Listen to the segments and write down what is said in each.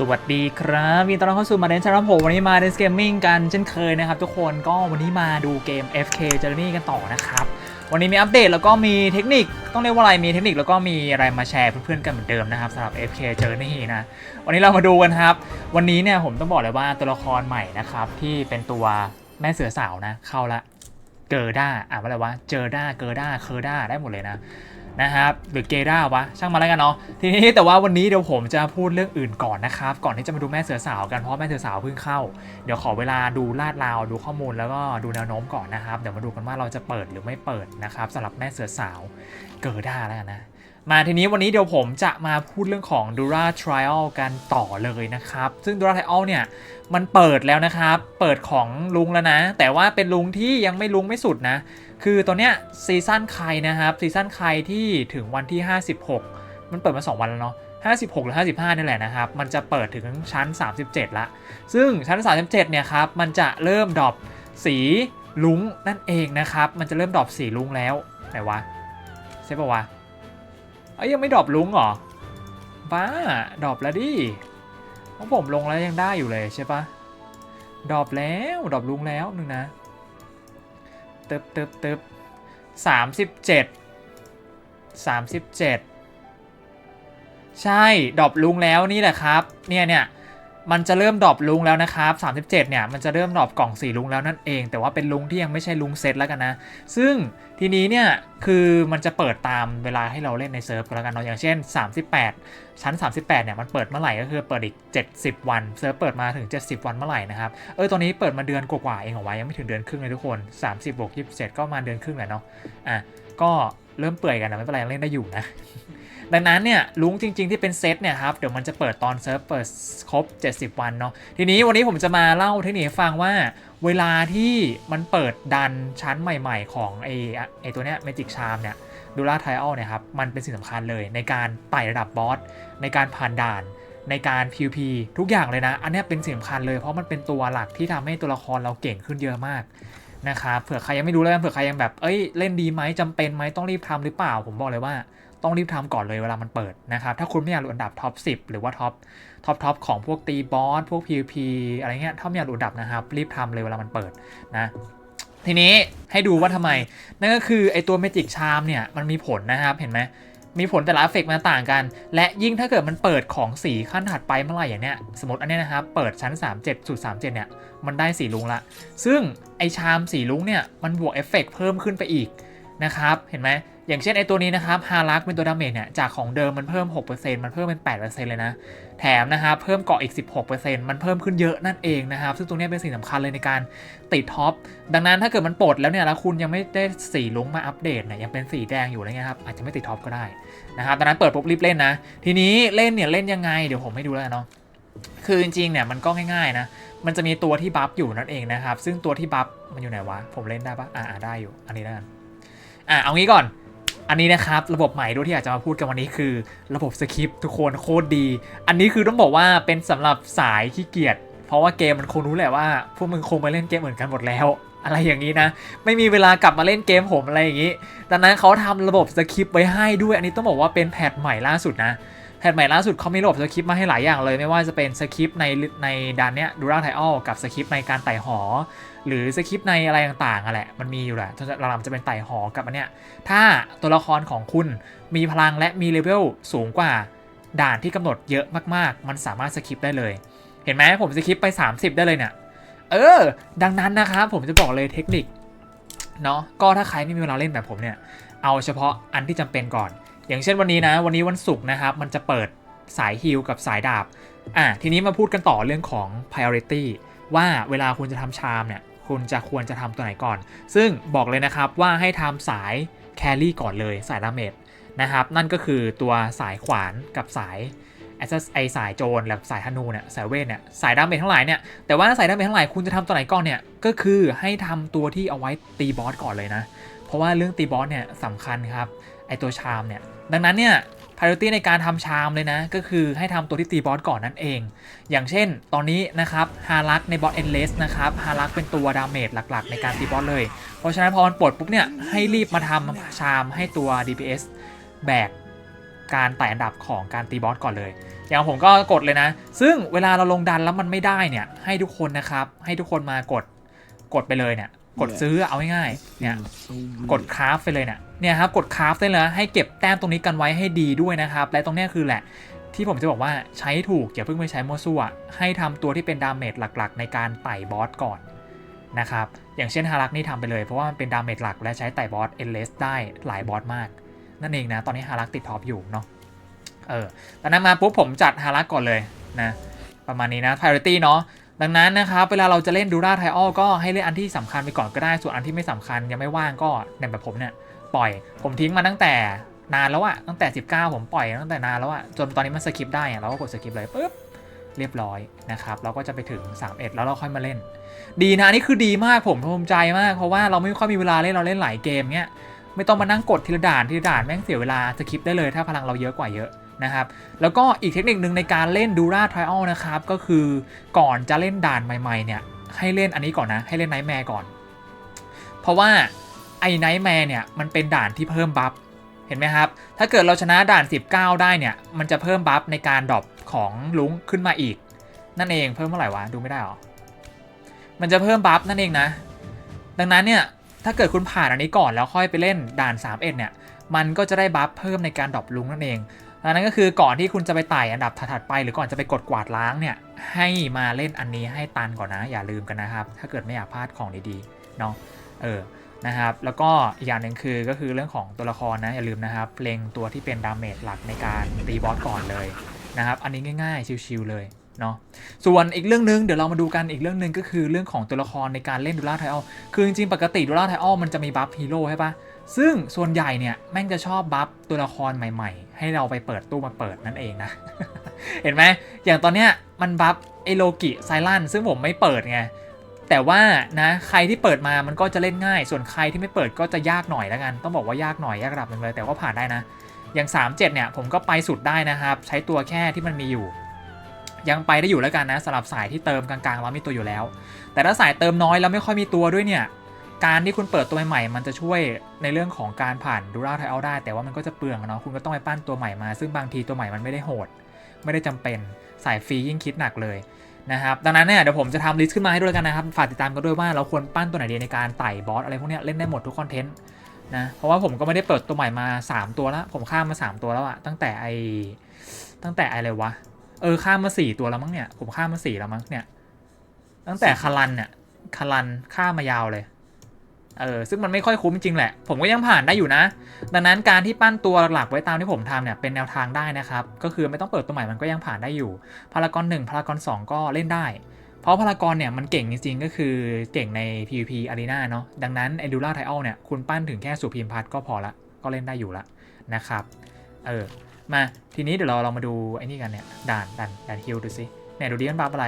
สวัสดีครับวินตอนรับเข้าสู่มาเดนชาร์ผมวันนี้มาเดนเกมมิ่งกันเช่นเคยนะครับ ทุกคนก็วันนี้มาดูเกม FK Journey กันต่อนะครับ วันนี้มีอัปเดตแล้วก็มีเทคนิคต้องเรียกว่าอะไรมีเทคนิคแล้วก็มีอะไรมาแชร์เพื่อนๆกันเหมือนเดิมนะครับสำหรับ FK Journey นะวันนี้เรามาดูกันครับ วันนี้เนี่ยผมต้องบอกเลยว่าตัวละครใหม่นะครับที่เป็นตัวแม่เสือสาวนะเข้าละเกอร์ด้าอ่านว่าอะไรวะเจอด้าเกอร์ด้าเคอร์ด้าได้หมดเลยนะ นะครับหรือเกด้าวะช่างมาแล้วกันเนาะทีนี้แต่ว่าวันนี้เดี๋ยวผมจะพูดเรื่องอื่นก่อนนะครับ ก่อนที่จะมาดูแม่เสือสาวกันเพราะแม่เสือสาวเพิ่งเข้า เดี๋ยวขอเวลาดูลาดราวดูข้อมูลแล้วก็ดูแนวโน้มก่อนนะครับเดี๋ยวมาดูกันว่าเราจะเปิดหรือไม่เปิดนะครับสำหรับแม่เสือสาวเกิด้าแล้วกันนะมาทีนี้วันนี้เดี๋ยวผมจะมาพูดเรื่องของ Dura Trial กันต่อเลยนะครับ ซึ่ง Dura Trial เนี่ยมันเปิดแล้วนะครับ เปิดของลุงแล้วนะ แต่ว่าเป็นลุงที่ยังไม่ลุงไม่สุดนะ คือตอนเนี้ยซีซั่นใครนะครับซีซั่นใครที่ถึงวันที่ 56 มันเปิดมา 2 วันแล้วเนาะ56 หรือ 55 นี่แหละนะครับ มันจะเปิดถึงชั้น 37 ละ ซึ่งชั้น 37 เนี่ยครับ มันจะเริ่มดรอปสีลุงนั่นเองนะครับ มันจะเริ่มดรอปสีลุงแล้ว ไหนวะใช่ปะวะเอ้ยยังไม่ดรอปลุงเหรอ บ้า ดรอปแล้วดิเพราะผมลงแล้วยังได้อยู่เลยใช่ปะดรอปแล้ว ดรอปลุงแล้วหนึ่งนะ ตึบตึบตึบสามสิบเจ็ดสามสิบเจ็ดใช่ดอบลุงแล้วนี่แหละครับ เนี่ยเนี่ย มันจะเริ่มดรอปลุงแล้วนะครับ 37 เนี่ย มันจะเริ่มดรอปกล่องสีลุงแล้วนั่นเอง แต่ว่าเป็นลุงที่ยังไม่ใช่ลุงเซตแล้วกันนะ ซึ่งทีนี้เนี่ย คือมันจะเปิดตามเวลาให้เราเล่นในเซิร์ฟก็แล้วกันเนาะอย่างเช่น 38 ชั้น 38 เนี่ย มันเปิดเมื่อไหร่ก็คือเปิดอีก 70 วัน เซิร์ฟเปิดมาถึง 70 วันเมื่อไหร่นะครับ เออ ตอนนี้เปิดมาเดือนกว่าๆเองเหรอวะยังไม่ถึงเดือนครึ่งเลยทุกคน 30บวก27 ก็มาเดือนครึ่งแหละเนาะ อะ ก็เริ่มเปื่อยกันนะไม่เป็นไรยังเล่นได้อยู่นะ ดังนั้นเนี่ยลุงจริง ๆที่เป็นเซตเนี่ยครับเดี๋ยวมันจะเปิดตอนเซิร์ฟเปิดครบ 70 วันเนาะทีนี้วันนี้ผมจะมาเล่าเทคนิคให้ฟังว่าเวลาที่มันเปิดดันชั้นใหม่ๆ ของไอไอตัวเนี้ยเมจิกชามเนี่ยดูล่าไทออลเนี่ยครับมันเป็นสิ่งสำคัญเลยในการไต่ระดับบอสในการผ่านด่านในการ PVP ทุกอย่างเลยนะ อันเนี้ยเป็นสิ่งสำคัญเลยเพราะมันเป็นตัวหลักที่ทำให้ตัวละครเราเก่งขึ้นเยอะมากนะครับเผื่อใครยังไม่รู้แล้วเผื่อใครยังแบบเอ้ยเล่นดีไหมจำเป็นไหมต้องรีบทำหรือเปล่า ผมบอกเลยว่า ต้องรีบทำก่อนเลยเวลามันเปิดนะครับ ถ้าคุณไม่อยากหลุดอันดับท็อป 10 หรือว่าท็อปท็อปท็อปของพวกตีบอสพวก PVP อะไรเงี้ยถ้าไม่อยากหลุดอันดับนะครับ รีบทำเลยเวลามันเปิดนะทีนี้ให้ดูว่าทำไม นั่นก็คือไอตัวเมจิกชามเนี่ยมันมีผลนะครับเห็นไหมมีผลแต่ละเอฟเฟกต์มันต่างกัน และยิ่งถ้าเกิดมันเปิดของสีขั้นถัดไปเมื่อไหร่อย่างเนี้ยสมมติอันเนี้ยนะครับเปิดชั้น 37จุด37 เนี่ย มันได้สีลุงละ ซึ่งไอชามสีลุงเนี่ย มันบวกเอฟเฟกต์เพิ่มขึ้นไปอีกนะครับ เห็นไหม อย่างเช่นไอตัวนี้นะครับฮารักเป็นตัวดาเมจเนี่ยจากของเดิมมันเพิ่ม 6%มันเพิ่มเป็น 8%เลยนะ แถมนะครับเพิ่มเกาะอีก 16%มันเพิ่มขึ้นเยอะนั่นเองนะครับ ซึ่งตรงนี้เป็นสิ่งสำคัญเลยในการติดท็อป ดังนั้นถ้าเกิดมันปลดแล้วเนี่ยแล้วคุณยังไม่ได้สีลุงมาอัปเดตเนี่ยยังเป็นสีแดงอยู่อะไรเงี้ยครับอาจจะไม่ติดท็อปก็ได้นะครับดังนั้นเปิดปุ๊บรีบเล่นนะ ทีนี้เล่นเนี่ยเล่นยังไงเดี๋ยวผมให้ดูแล้วเนาะคือจริงๆเนี่ยมันก็ง่ายๆนะมันจะมีตัวที่บัฟอยู่นั่นเองนะครับซึ่งตัวที่บัฟมันอยู่ไหนวะผมเล่นได้ปะอ่าได้อยู่อันนี้แล้วกันอะเอางี้ก่อน อันนี้นะครับระบบใหม่ด้วยที่อยากจะมาพูดกันวันนี้คือ ระบบสคริปต์ทุกคนโคตรดี อันนี้คือต้องบอกว่าเป็นสำหรับสายขี้เกียจเพราะว่าเกมมันคงรู้แหละว่า พวกมึงคงมาเล่นเกมเหมือนกันหมดแล้ว อะไรอย่างนี้นะ ไม่มีเวลากลับมาเล่นเกมผมอะไรอย่างนี้ ดังนั้นเขาทำระบบสคริปต์ไว้ให้ด้วย อันนี้ต้องบอกว่าเป็นแพทใหม่ล่าสุดนะ แพทใหม่ล่าสุดเขามีระบบสคริปต์มาให้หลายอย่างเลย ไม่ว่าจะเป็นสคริปต์ในในดานเนี้ยดูร่างไทออลกับสคริปต์ในการไต่หอ หรือสคริปต์ในอะไรต่างๆอะแหละมันมีอยู่แหละหลังๆจะเป็นไต่หอกับอันเนี้ยถ้าตัวละครของคุณมีพลังและมีเลเวลสูงกว่าด่านที่กำหนดเยอะมากๆ มันสามารถสคริปต์ได้เลย เห็นไหมผมสคริปต์ไป 30 ได้เลยเนี่ยเออ ดังนั้นนะครับผมจะบอกเลยเทคนิคเนาะก็ถ้าใครไม่มีเวลาเล่นแบบผมเนี่ยเอาเฉพาะอันที่จำเป็นก่อน อย่างเช่นวันนี้นะ วันนี้วันศุกร์นะครับ มันจะเปิดสายฮิลกับสายดาบ อะทีนี้มาพูดกันต่อเรื่องของ priority ว่าเวลาคุณจะทำชามเนี่ย คุณจะควรจะทำตัวไหนก่อน ซึ่งบอกเลยนะครับว่าให้ทำสายแครี่ก่อนเลยสายดาเมจนะครับ นั่นก็คือตัวสายขวานกับสายไอสายโจรและสายธนูเนี่ยสายเวทเนี่ยสายดาเมจทั้งหลายเนี่ยแต่ว่าสายดาเมจทั้งหลายคุณจะทำตัวไหนก่อนเนี่ยก็คือให้ทำตัวที่เอาไว้ตีบอสก่อนเลยนะ เพราะว่าเรื่องตีบอสเนี่ยสำคัญครับ ไอตัวชามเนี่ย ดังนั้นเนี่ย priority ในการทำชามเลยนะ ก็คือให้ทำตัวที่ตีบอสก่อนนั่นเอง อย่างเช่น ตอนนี้นะครับฮารักในบอสเอ็นเลสนะครับฮารักเป็นตัวดาเมจหลักๆ ในการตีบอสเลย เพราะฉะนั้นพอมันปลดปุ๊บเนี่ยให้รีบมาทำชามให้ตัว DPS แบกการไต่อันดับของการตีบอสก่อนเลย อย่างผมก็กดเลยนะ ซึ่งเวลาเราลงดันแล้วมันไม่ได้เนี่ยให้ทุกคนนะครับให้ทุกคนมากดกดไปเลยเนี่ยกดซื้อเอาง่ายๆเนี่ยกดคราฟไปเลยเนี่ย เนี่ยครับกดคราฟได้เลยให้เก็บแต้มตรงนี้กันไว้ให้ดีด้วยนะครับและตรงนี้คือแหละที่ผมจะบอกว่าใช้ถูกอย่าเพิ่งไปใช้มั่วซั่วให้ทำตัวที่เป็นดาเมจหลักๆ ในการไต่บอสก่อนนะครับอย่างเช่นฮารักนี่ทำไปเลยเพราะว่ามันเป็นดาเมจหลักและใช้ไต่บอสเอเลสได้หลายบอสมาก นั่นเองนะตอนนี้ฮารักติดท็อปอยู่เนาะเออตอนนั้นมาปุ๊บผมจัดฮารักก่อนเลยนะประมาณนี้นะ priority เนาะดังนั้นนะครับเวลาเราจะเล่นดูราไทออลก็ให้เล่นอันที่สำคัญไปก่อนก็ได้ส่วนอันที่ไม่สำคัญยังไม่ว่างก็เนี่ยแบบผมเนี่ย ปล่อย ผมทิ้งมาตั้งแต่นานแล้วอะตั้งแต่ 19 ผมปล่อยตั้งแต่นานแล้วอะจนตอนนี้มันสกิปได้อะเราก็กดสกิปเลยปุ๊บเรียบร้อยนะครับเราก็จะไปถึง 31 แล้วเราค่อยมาเล่น ดีนะนนี่คือดีมากผมภูมิใจมากเพราะว่าเราไม่ค่อยมีเวลาเล่นเราเล่นหลายเกมเนี้ยไม่ต้องมานั่งกดทีละด่านทีละด่านแม่งเสียเวลาสกิปได้เลยถ้าพลังเราเยอะกว่าเยอะนะครับแล้วก็อีกเทคนิคหนึ่งในการเล่นดูราทริออลนะครับก็คือก่อนจะเล่นด่านใหม่ๆเนี่ยให้เล่นอันนี้ก่อนนะให้เล่นไนท์แมร์ก่อน เพราะว่า ไอ้ไนท์แมร์เนี่ยมันเป็นด่านที่เพิ่มบัฟเห็นไหมครับ ถ้าเกิดเราชนะด่าน 19 ได้เนี่ย มันจะเพิ่มบัฟในการดรอปของลุงขึ้นมาอีก นั่นเองเพิ่มเท่าไหร่วะ ดูไม่ได้หรอ มันจะเพิ่มบัฟนั่นเองนะ ดังนั้นเนี่ย ถ้าเกิดคุณผ่านอันนี้ก่อนแล้วค่อยไปเล่นด่าน 31 เนี่ย มันก็จะได้บัฟเพิ่มในการดรอปลุงนั่นเองดังนั้นก็คือก่อนที่คุณจะไปไต่อันดับถัดไป หรือก่อนจะไปกดกวาดล้างเนี่ย ให้มาเล่นอันนี้ให้ตันก่อนนะ อย่าลืมกันนะครับ ถ้าเกิดไม่อยากพลาดของดีๆ เนาะ เออ นะครับ แล้วก็อีกอย่างหนึ่งคือก็คือเรื่องของตัวละครนะอย่าลืมนะครับเล็งตัวที่เป็นดาเมจหลักในการตีบอสก่อนเลยนะครับอันนี้ง่ายๆชิวๆเลยเนาะส่วนอีกเรื่องหนึงเดี๋ยวเรามาดูกันอีกเรื่องหนึ่งก็คือเรื่องของตัวละครในการเล่นดูล่าไทออลคือจริงๆปกติดูล่าไทออลมันจะมีบัฟฮีโร่ใช่ปะซึ่งส่วนใหญ่เนี่ยแม่งจะชอบบัฟตัวละครใหม่ๆ ให้เราไปเปิดตู้มาเปิดนั่นเองนะ เห็นไหมอย่างตอนเนี้ยมันบัฟเอโลกิไซลันซึ่งผมไม่เปิดไง แต่ว่านะใครที่เปิดมามันก็จะเล่นง่าย ส่วนใครที่ไม่เปิดก็จะยากหน่อยแล้วกัน ต้องบอกว่ายากหน่อยยากระดับหนึ่งเลย แต่ว่าผ่านได้นะ อย่าง 37 เนี่ยผมก็ไปสุดได้นะครับ ใช้ตัวแค่ที่มันมีอยู่ ยังไปได้อยู่แล้วกันนะสำหรับสายที่เติมกลางๆแล้วมีตัวอยู่แล้ว แต่ถ้าสายเติมน้อยแล้วไม่ค่อยมีตัวด้วยเนี่ยการที่คุณเปิดตัวใหม่ มันจะช่วยในเรื่องของการผ่านดูราไทเอาได้ แต่ว่ามันก็จะเปลืองเนาะคุณก็ต้องไปปั้นตัวใหม่มา ซึ่งบางทีตัวใหม่มันไม่ได้โหด ไม่ได้จำเป็นสายฟรียิ่งคิดหนักเลย นะครับดังนั้นเนี่ยเดี๋ยวผมจะทำลิสต์ขึ้นมาให้ด้วยกันนะครับฝากติดตามกันด้วยว่าเราควรปั้นตัวไหนดีในการไต่บอสอะไรพวกเนี้ยเล่นได้หมดทุกคอนเทนต์นะเพราะว่าผมก็ไม่ได้เปิดตัวใหม่มา 3 ตัวแล้ว ผมข้ามมา 3 ตัวแล้วอะตั้งแต่ไอตั้งแต่ไออะไรวะเออข้ามมา 4 ตัวแล้วมั้งเนี่ยผมข้ามมา4แล้วมั้งเนี่ยตั้งแต่คารันเนี่ยคารันข้ามมายาวเลย เออซึ่งมันไม่ค่อยคุ้มจริงแหละ ผมก็ยังผ่านได้อยู่นะ ดังนั้นการที่ปั้นตัวหลักๆไว้ตามที่ผมทำเนี่ยเป็นแนวทางได้นะครับ ก็คือไม่ต้องเปิดตัวใหม่มันก็ยังผ่านได้อยู่ พารากอน1พารากอน2 ก็เล่นได้ เพราะพารากอนเนี่ยมันเก่งจริงๆ ก็คือเก่งใน PVP Arena เนาะดังนั้น e n d u r a t i a l เนี่ยคุณปั้นถึงแค่สุพิมพัทก็พอละก็เล่นได้อยู่ละนะครับเออมาทีนี้เดี๋ยวเราลองมาดูไอ้นี่กันเนี่ยด่านด่านด่านฮิลดูสิเนี่ยดูดิมันบัฟอะไร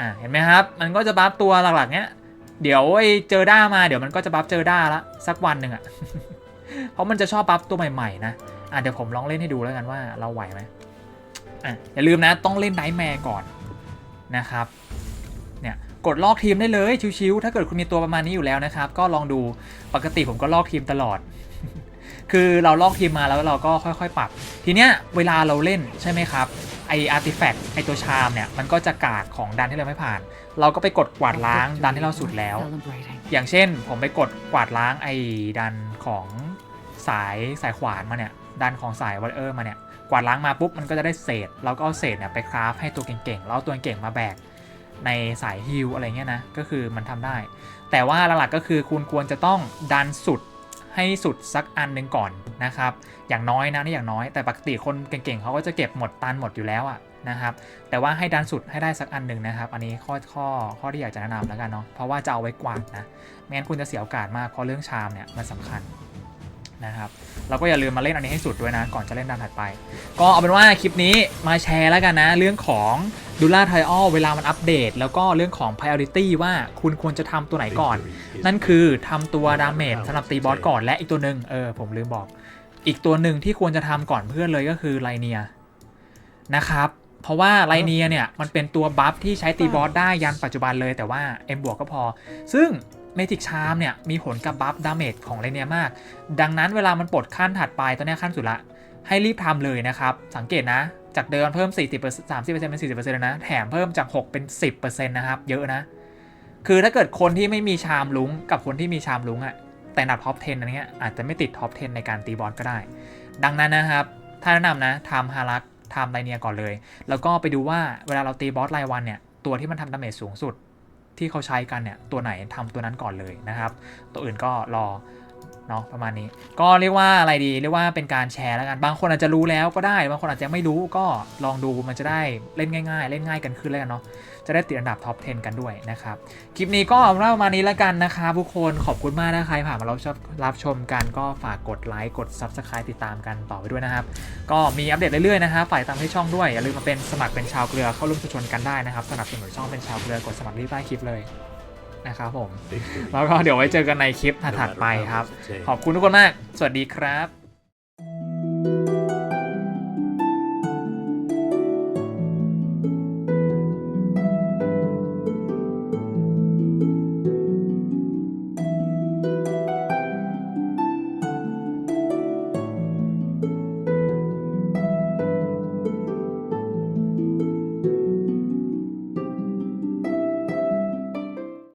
อ่าเห็นไหมครับ มันก็จะบัฟตัวหลักๆเนี้ย เดี๋ยวไอ้เจอด้ามาเดี๋ยวมันก็จะบัฟเจอด้าละสักวันหนึ่งอะเพราะมันจะชอบบัฟตัวใหม่ๆนะอะเดี๋ยวผมลองเล่นให้ดูแล้วกันว่าเราไหวไหมอะอย่าลืมนะต้องเล่นไนท์แมร์ก่อนนะครับเนี่ยกดลอกทีมได้เลยชิวๆถ้าเกิดคุณมีตัวประมาณนี้อยู่แล้วนะครับ ก็ลองดูปกติผมก็ลอกทีมตลอด คือเราลอกทีมมาแล้วเราก็ค่อยๆ ปรับ ทีเนี้ยเวลาเราเล่นใช่ไหมครับ ไออาร์ติแฟกต์ไอตัวชามเนี่ย มันก็จะกากของดันที่เราไม่ผ่าน เราก็ไปกดกวาดล้างดันที่เราสุดแล้ว อย่างเช่น ผมไปกดกวาดล้างไอ้ดันของสายสายขวานมาเนี่ย ดันของสายวอลเออร์มาเนี่ย กวาดล้างมาปุ๊บมันก็จะได้เศษ เราก็เอาเศษเนี่ยไปคราฟให้ตัวเก่งๆ แล้วเอาตัวเก่งมาแบกในสายฮิลอะไรเงี้ยนะ ก็คือมันทำได้ แต่ว่าหลักๆก็คือคุณควรจะต้องดันสุด ให้สุดสักอันหนึ่งก่อนนะครับ อย่างน้อยนะนี่อย่างน้อยแต่ปกติคนเก่งๆเขาก็จะเก็บหมดตันหมดอยู่แล้วอะนะครับ แต่ว่าให้ดันสุดให้ได้สักอันหนึ่งนะครับ อันนี้ข้อข้อข้อที่อยากจะแนะนำแล้วกันเนาะเพราะว่าจะเอาไว้กวาดนะไม่งั้นคุณจะเสียโอกาสมากเพราะเรื่องชามเนี่ยมันสำคัญ นะครับเราก็อย่าลืมมาเล่นอันนี้ให้สุดด้วยนะ ก่อนจะเล่นดันถัดไป ก็เอาเป็นว่าคลิปนี้มาแชร์แล้วกันนะ เรื่องของดูล่าไทออเวลามันอัปเดต แล้วก็เรื่องของ priority ว่าคุณควรจะทำตัวไหนก่อน นั่นคือทำตัวดาเมจสำหรับตีบอสก่อนและอีกตัวหนึ่งเออผมลืมบอก อีกตัวหนึ่งที่ควรจะทำก่อนเพื่อนเลยก็คือไลเนียนะครับเพราะว่าไลเนียเนี่ยมันเป็นตัวบัฟที่ใช้ตีบอสได้ยันปัจจุบันเลยแต่ว่า M บวกก็พอ ซึ่ง เมจิกชามเนี่ยมีผลกับบัฟดาเมจของไลเนียมาก ดังนั้นเวลามันปลดขั้นถัดไปตัวเนี้ขั้นสุดละ ให้รีบทำเลยนะครับ สังเกตนะ จากเดิมเพิ่ม 40% 30%เป็น40%เลยนะ แถมเพิ่มจาก 6 เป็น 10%นะครับ เยอะนะ คือถ้าเกิดคนที่ไม่มีชามลุงกับคนที่มีชามลุงอะแต่อันดับท็อป 10 อันเนี้ยอาจจะไม่ติดท็อป 10 ในการตีบอสก็ได้ ดังนั้นนะครับ ถ้าแนะนำนะทำฮารักทำไลเนียก่อนเลย แล้วก็ไปดูว่าเวลาเราตีบอสรายวันเนี่ย ตัวที่มันทำดาเมจสูงสุด ที่เขาใช้กันเนี่ยตัวไหนทำตัวนั้นก่อนเลยนะครับ ตัวอื่นก็รอ เนาะประมาณนี้ ก็เรียกว่าอะไรดีเรียกว่าเป็นการแชร์แล้วกันบางคนอาจจะรู้แล้วก็ได้ บางคนอาจจะไม่รู้ก็ลองดูมันจะได้เล่นง่าย ๆ เล่นง่ายกันขึ้นแล้วกันเนาะจะได้ติดอันดับท็อป 10 กันด้วยนะครับ คลิปนี้ก็เอาเป็นว่าประมาณนี้แล้วกันนะครับทุกคนขอบคุณมากนะใครผ่านมารับชมรับชมกันก็ฝากกดไลค์กด Subscribe ติดตามกันต่อไปด้วยนะครับ ก็มีอัปเดตเรื่อยๆนะครับฝ่ายตามที่ช่องด้วยอย่าลืมมาเป็นสมัครเป็นชาวเกลือเข้าร่วมชุมชนกันได้นะครับสนับสนุนช่องเป็นชาวเกลือกดสมัครที่ใต้คลิปเลย นะครับผม แล้วก็เดี๋ยวไว้เจอกันในคลิปถัดๆไปครับ ขอบคุณทุกคนมาก สวัสดีครับ